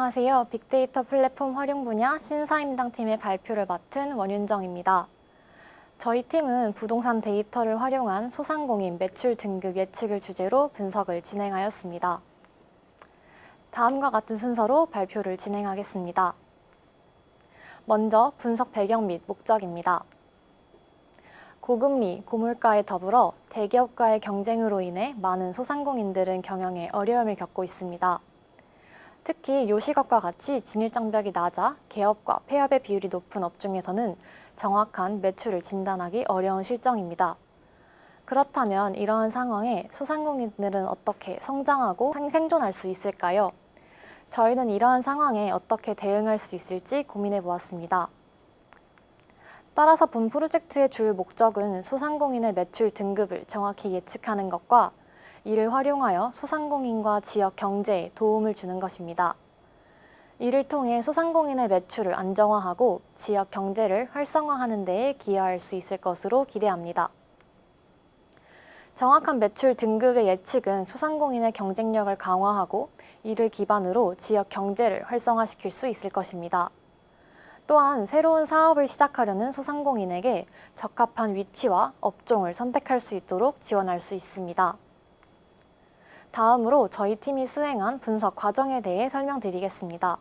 안녕하세요. 빅데이터 플랫폼 활용 분야 신사임당 팀의 발표를 맡은 원윤정입니다. 저희 팀은 부동산 데이터를 활용한 소상공인 매출 등급 예측을 주제로 분석을 진행하였습니다. 다음과 같은 순서로 발표를 진행하겠습니다. 먼저 분석 배경 및 목적입니다. 고금리, 고물가에 더불어 대기업과의 경쟁으로 인해 많은 소상공인들은 경영에 어려움을 겪고 있습니다. 특히 요식업과 같이 진입장벽이 낮아 개업과 폐업의 비율이 높은 업종에서는 정확한 매출을 진단하기 어려운 실정입니다. 그렇다면 이러한 상황에 소상공인들은 어떻게 성장하고 생존할 수 있을까요? 저희는 이러한 상황에 어떻게 대응할 수 있을지 고민해 보았습니다. 따라서 본 프로젝트의 주요 목적은 소상공인의 매출 등급을 정확히 예측하는 것과 이를 활용하여 소상공인과 지역 경제에 도움을 주는 것입니다. 이를 통해 소상공인의 매출을 안정화하고 지역 경제를 활성화하는 데에 기여할 수 있을 것으로 기대합니다. 정확한 매출 등급의 예측은 소상공인의 경쟁력을 강화하고 이를 기반으로 지역 경제를 활성화시킬 수 있을 것입니다. 또한 새로운 사업을 시작하려는 소상공인에게 적합한 위치와 업종을 선택할 수 있도록 지원할 수 있습니다. 다음으로 저희 팀이 수행한 분석 과정에 대해 설명드리겠습니다.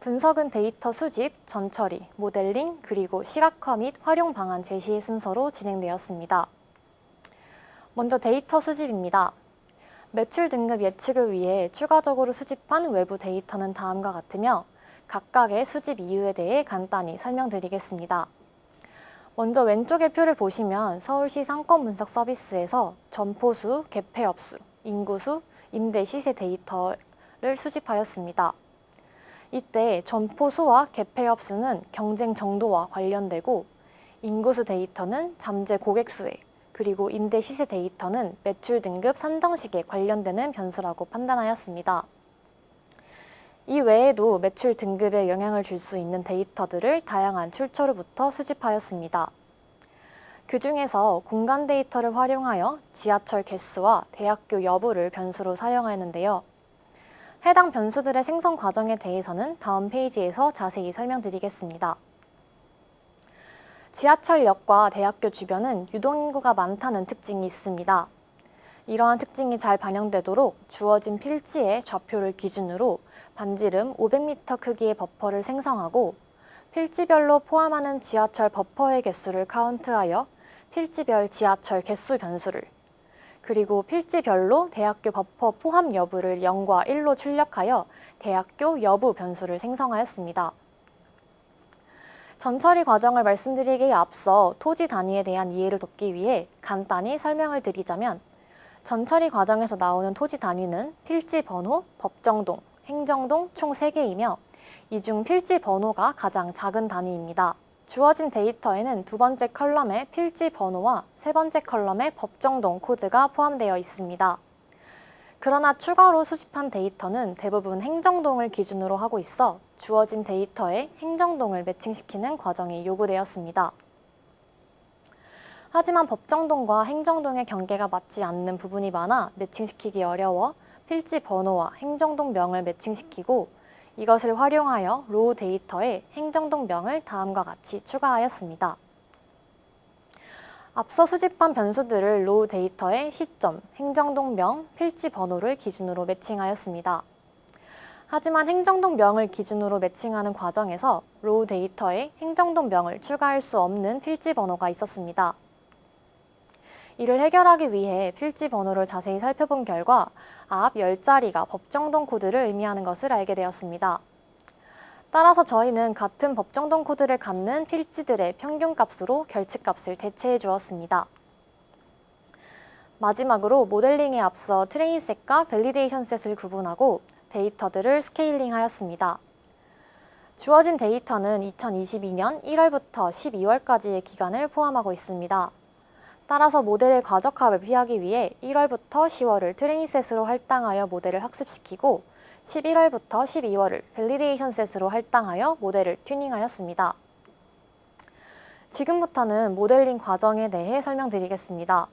분석은 데이터 수집, 전처리, 모델링, 그리고 시각화 및 활용 방안 제시의 순서로 진행되었습니다. 먼저 데이터 수집입니다. 매출 등급 예측을 위해 추가적으로 수집한 외부 데이터는 다음과 같으며 각각의 수집 이유에 대해 간단히 설명드리겠습니다. 먼저 왼쪽의 표를 보시면 서울시 상권 분석 서비스에서 점포수, 개폐업수, 인구수, 임대 시세 데이터를 수집하였습니다. 이때 점포수와 개폐업수는 경쟁 정도와 관련되고 인구수 데이터는 잠재 고객 수에 그리고 임대 시세 데이터는 매출 등급 산정식에 관련되는 변수라고 판단하였습니다. 이 외에도 매출 등급에 영향을 줄 수 있는 데이터들을 다양한 출처로부터 수집하였습니다. 그 중에서 공간 데이터를 활용하여 지하철 개수와 대학교 여부를 변수로 사용하였는데요. 해당 변수들의 생성 과정에 대해서는 다음 페이지에서 자세히 설명드리겠습니다. 지하철역과 대학교 주변은 유동인구가 많다는 특징이 있습니다. 이러한 특징이 잘 반영되도록 주어진 필지의 좌표를 기준으로 반지름 500m 크기의 버퍼를 생성하고 필지별로 포함하는 지하철 버퍼의 개수를 카운트하여 필지별 지하철 개수 변수를 그리고 필지별로 대학교 버퍼 포함 여부를 0과 1로 출력하여 대학교 여부 변수를 생성하였습니다. 전처리 과정을 말씀드리기에 앞서 토지 단위에 대한 이해를 돕기 위해 간단히 설명을 드리자면 전처리 과정에서 나오는 토지 단위는 필지 번호, 법정동, 행정동 총 3개이며 이 중 필지 번호가 가장 작은 단위입니다. 주어진 데이터에는 두 번째 컬럼에 필지 번호와 세 번째 컬럼에 법정동 코드가 포함되어 있습니다. 그러나 추가로 수집한 데이터는 대부분 행정동을 기준으로 하고 있어 주어진 데이터에 행정동을 매칭시키는 과정이 요구되었습니다. 하지만 법정동과 행정동의 경계가 맞지 않는 부분이 많아 매칭시키기 어려워 필지 번호와 행정동 명을 매칭시키고 이것을 활용하여 로우 데이터에 행정동 명을 다음과 같이 추가하였습니다. 앞서 수집한 변수들을 로우 데이터의 시점, 행정동 명, 필지 번호를 기준으로 매칭하였습니다. 하지만 행정동 명을 기준으로 매칭하는 과정에서 로우 데이터에 행정동 명을 추가할 수 없는 필지 번호가 있었습니다. 이를 해결하기 위해 필지 번호를 자세히 살펴본 결과 앞 10자리가 법정동 코드를 의미하는 것을 알게 되었습니다. 따라서 저희는 같은 법정동 코드를 갖는 필지들의 평균값으로 결측값을 대체해 주었습니다. 마지막으로 모델링에 앞서 트레인 셋과 밸리데이션 셋을 구분하고 데이터들을 스케일링 하였습니다. 주어진 데이터는 2022년 1월부터 12월까지의 기간을 포함하고 있습니다. 따라서 모델의 과적합을 피하기 위해 1월부터 10월을 트레인셋으로 할당하여 모델을 학습시키고 11월부터 12월을 밸리데이션 셋으로 할당하여 모델을 튜닝하였습니다. 지금부터는 모델링 과정에 대해 설명드리겠습니다.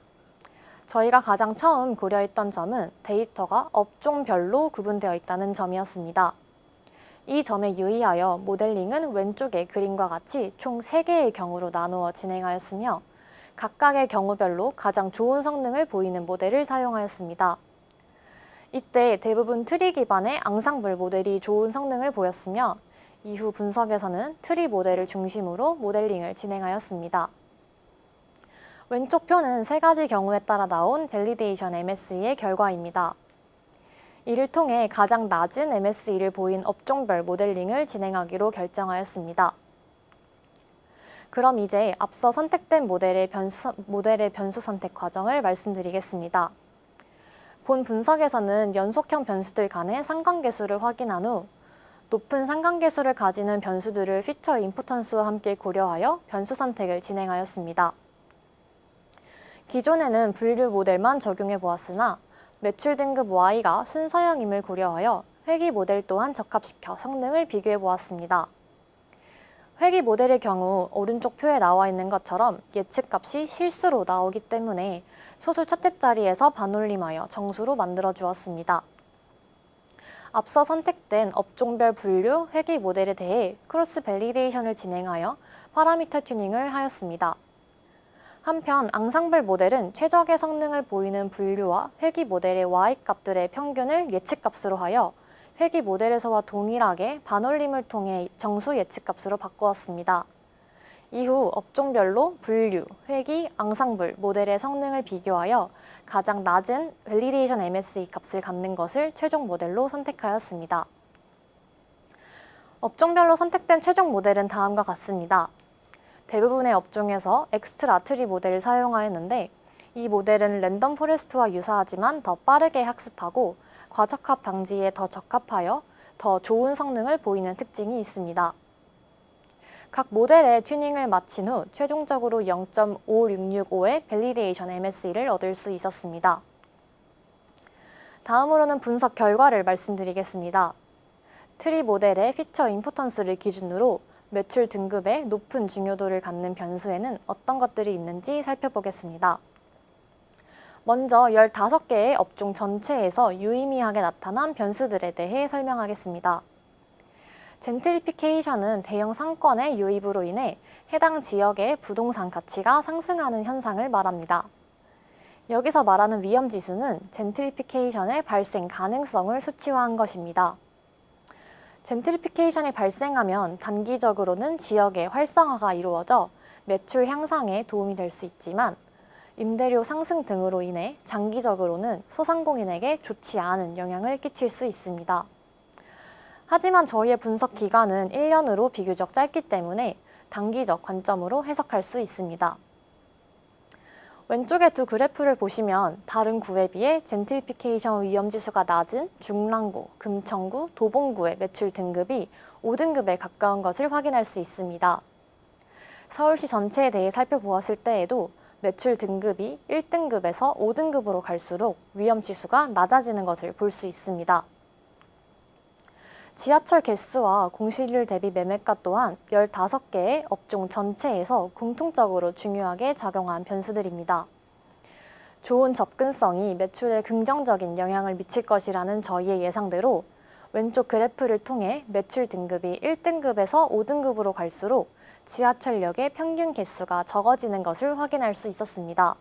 저희가 가장 처음 고려했던 점은 데이터가 업종별로 구분되어 있다는 점이었습니다. 이 점에 유의하여 모델링은 왼쪽의 그림과 같이 총 3개의 경우로 나누어 진행하였으며 각각의 경우별로 가장 좋은 성능을 보이는 모델을 사용하였습니다. 이때 대부분 트리 기반의 앙상블 모델이 좋은 성능을 보였으며 이후 분석에서는 트리 모델을 중심으로 모델링을 진행하였습니다. 왼쪽 표는 세 가지 경우에 따라 나온 밸리데이션 MSE의 결과입니다. 이를 통해 가장 낮은 MSE를 보인 업종별 모델링을 진행하기로 결정하였습니다. 그럼 이제 앞서 선택된 모델의 변수, 모델의 변수 선택 과정을 말씀드리겠습니다. 본 분석에서는 연속형 변수들 간의 상관계수를 확인한 후 높은 상관계수를 가지는 변수들을 피처 임포턴스와 함께 고려하여 변수 선택을 진행하였습니다. 기존에는 분류 모델만 적용해 보았으나 매출 등급 Y가 순서형임을 고려하여 회귀 모델 또한 적합시켜 성능을 비교해 보았습니다. 회귀 모델의 경우 오른쪽 표에 나와 있는 것처럼 예측값이 실수로 나오기 때문에 소수 첫째 자리에서 반올림하여 정수로 만들어 주었습니다. 앞서 선택된 업종별 분류 회귀 모델에 대해 크로스 밸리데이션을 진행하여 파라미터 튜닝을 하였습니다. 한편 앙상블 모델은 최적의 성능을 보이는 분류와 회귀 모델의 y 값들의 평균을 예측값으로 하여 회귀 모델에서와 동일하게 반올림을 통해 정수 예측값으로 바꾸었습니다. 이후 업종별로 분류, 회귀, 앙상블 모델의 성능을 비교하여 가장 낮은 밸리데이션 MSE 값을 갖는 것을 최종 모델로 선택하였습니다. 업종별로 선택된 최종 모델은 다음과 같습니다. 대부분의 업종에서 엑스트라 트리 모델을 사용하였는데 이 모델은 랜덤 포레스트와 유사하지만 더 빠르게 학습하고 과적합 방지에 더 적합하여 더 좋은 성능을 보이는 특징이 있습니다. 각 모델의 튜닝을 마친 후 최종적으로 0.5665의 밸리데이션 MSE를 얻을 수 있었습니다. 다음으로는 분석 결과를 말씀드리겠습니다. 트리 모델의 피처 임포턴스를 기준으로 매출 등급의 높은 중요도를 갖는 변수에는 어떤 것들이 있는지 살펴보겠습니다. 먼저 15개의 업종 전체에서 유의미하게 나타난 변수들에 대해 설명하겠습니다. 젠트리피케이션은 대형 상권의 유입으로 인해 해당 지역의 부동산 가치가 상승하는 현상을 말합니다. 여기서 말하는 위험 지수는 젠트리피케이션의 발생 가능성을 수치화한 것입니다. 젠트리피케이션이 발생하면 단기적으로는 지역의 활성화가 이루어져 매출 향상에 도움이 될 수 있지만 임대료 상승 등으로 인해 장기적으로는 소상공인에게 좋지 않은 영향을 끼칠 수 있습니다. 하지만 저희의 분석 기간은 1년으로 비교적 짧기 때문에 단기적 관점으로 해석할 수 있습니다. 왼쪽의 두 그래프를 보시면 다른 구에 비해 젠트리피케이션 위험 지수가 낮은 중랑구, 금천구, 도봉구의 매출 등급이 5등급에 가까운 것을 확인할 수 있습니다. 서울시 전체에 대해 살펴보았을 때에도 매출 등급이 1등급에서 5등급으로 갈수록 위험 지수가 낮아지는 것을 볼 수 있습니다. 지하철 개수와 공실률 대비 매매가 또한 15개의 업종 전체에서 공통적으로 중요하게 작용한 변수들입니다. 좋은 접근성이 매출에 긍정적인 영향을 미칠 것이라는 저희의 예상대로 왼쪽 그래프를 통해 매출 등급이 1등급에서 5등급으로 갈수록 지하철역의 평균 개수가 적어지는 것을 확인할 수 있었습니다.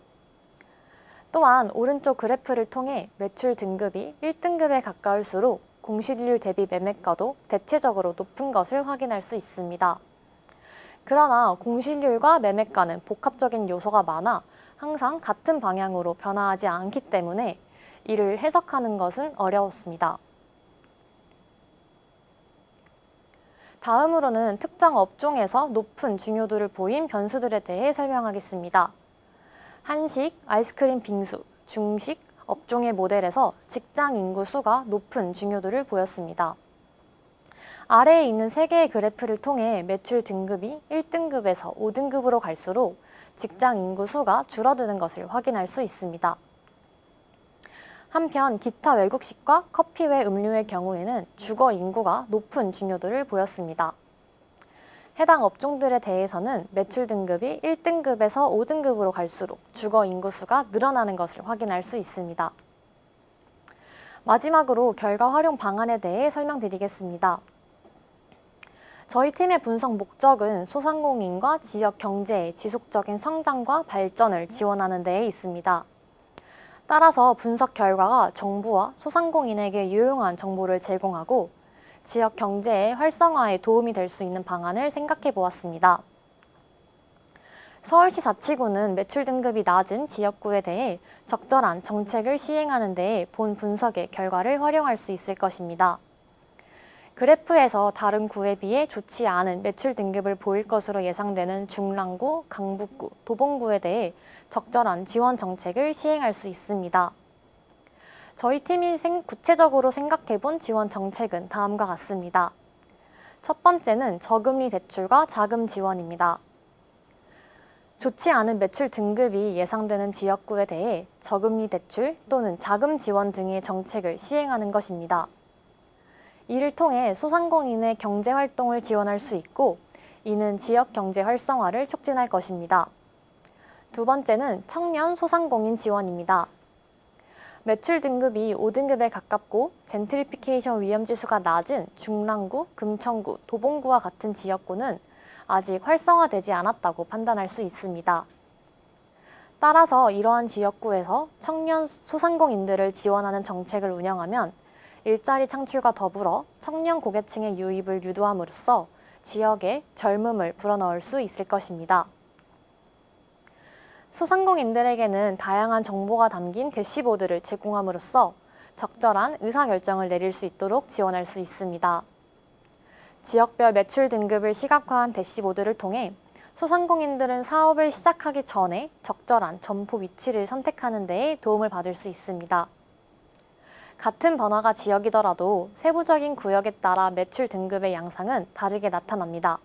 또한 오른쪽 그래프를 통해 매출 등급이 1등급에 가까울수록 공실률 대비 매매가도 대체적으로 높은 것을 확인할 수 있습니다. 그러나 공실률과 매매가는 복합적인 요소가 많아 항상 같은 방향으로 변화하지 않기 때문에 이를 해석하는 것은 어려웠습니다. 다음으로는 특정 업종에서 높은 중요도를 보인 변수들에 대해 설명하겠습니다. 한식, 아이스크림 빙수, 중식, 업종의 모델에서 직장 인구 수가 높은 중요도를 보였습니다. 아래에 있는 세 개의 그래프를 통해 매출 등급이 1등급에서 5등급으로 갈수록 직장 인구 수가 줄어드는 것을 확인할 수 있습니다. 한편 기타 외국식과 커피 외 음료의 경우에는 주거 인구가 높은 중요도를 보였습니다. 해당 업종들에 대해서는 매출 등급이 1등급에서 5등급으로 갈수록 주거 인구수가 늘어나는 것을 확인할 수 있습니다. 마지막으로 결과 활용 방안에 대해 설명드리겠습니다. 저희 팀의 분석 목적은 소상공인과 지역 경제의 지속적인 성장과 발전을 지원하는 데에 있습니다. 따라서 분석 결과가 정부와 소상공인에게 유용한 정보를 제공하고 지역 경제의 활성화에 도움이 될 수 있는 방안을 생각해 보았습니다. 서울시 자치구는 매출 등급이 낮은 지역구에 대해 적절한 정책을 시행하는 데에 본 분석의 결과를 활용할 수 있을 것입니다. 그래프에서 다른 구에 비해 좋지 않은 매출 등급을 보일 것으로 예상되는 중랑구, 강북구, 도봉구에 대해 적절한 지원 정책을 시행할 수 있습니다. 저희 팀이 생- 구체적으로 생각해 본 지원 정책은 다음과 같습니다. 첫 번째는 저금리 대출과 자금 지원입니다. 좋지 않은 매출 등급이 예상되는 지역구에 대해 저금리 대출 또는 자금 지원 등의 정책을 시행하는 것입니다. 이를 통해 소상공인의 경제 활동을 지원할 수 있고 이는 지역 경제 활성화를 촉진할 것입니다. 두 번째는 청년 소상공인 지원입니다. 매출 등급이 5등급에 가깝고 젠트리피케이션 위험 지수가 낮은 중랑구, 금천구, 도봉구와 같은 지역구는 아직 활성화되지 않았다고 판단할 수 있습니다. 따라서 이러한 지역구에서 청년 소상공인들을 지원하는 정책을 운영하면 일자리 창출과 더불어 청년 고객층의 유입을 유도함으로써 지역에 젊음을 불어넣을 수 있을 것입니다. 소상공인들에게는 다양한 정보가 담긴 대시보드를 제공함으로써 적절한 의사결정을 내릴 수 있도록 지원할 수 있습니다. 지역별 매출 등급을 시각화한 대시보드를 통해 소상공인들은 사업을 시작하기 전에 적절한 점포 위치를 선택하는 데에 도움을 받을 수 있습니다. 같은 번화가 지역이더라도 세부적인 구역에 따라 매출 등급의 양상은 다르게 나타납니다.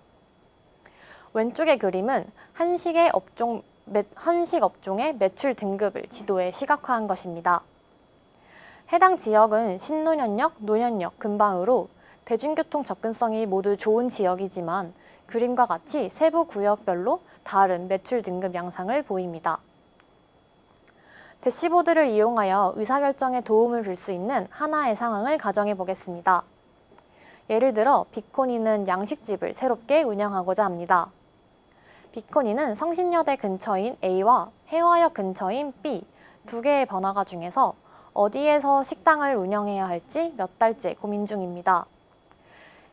왼쪽의 그림은 한식의 업종, 매- 한식 업종의 매출 등급을 지도에 시각화한 것입니다. 해당 지역은 신노년역, 노년역 근방으로 대중교통 접근성이 모두 좋은 지역이지만 그림과 같이 세부 구역별로 다른 매출 등급 양상을 보입니다. 대시보드를 이용하여 의사결정에 도움을 줄 수 있는 하나의 상황을 가정해 보겠습니다. 예를 들어 비코니는 양식집을 새롭게 운영하고자 합니다. 비코니는 성신여대 근처인 A와 해화역 근처인 B 두 개의 번화가 중에서 어디에서 식당을 운영해야 할지 몇 달째 고민 중입니다.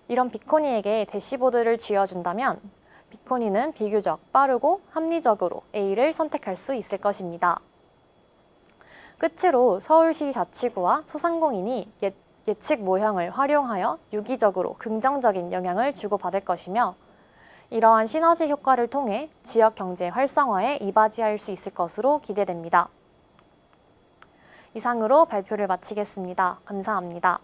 이런 비코니에게 대시보드를 쥐어준다면 비코니는 비교적 빠르고 합리적으로 A를 선택할 수 있을 것입니다. 끝으로 서울시 자치구와 소상공인이 예, 예측 모형을 활용하여 유기적으로 긍정적인 영향을 주고받을 것이며 이러한 시너지 효과를 통해 지역 경제 활성화에 이바지할 수 있을 것으로 기대됩니다. 이상으로 발표를 마치겠습니다. 감사합니다.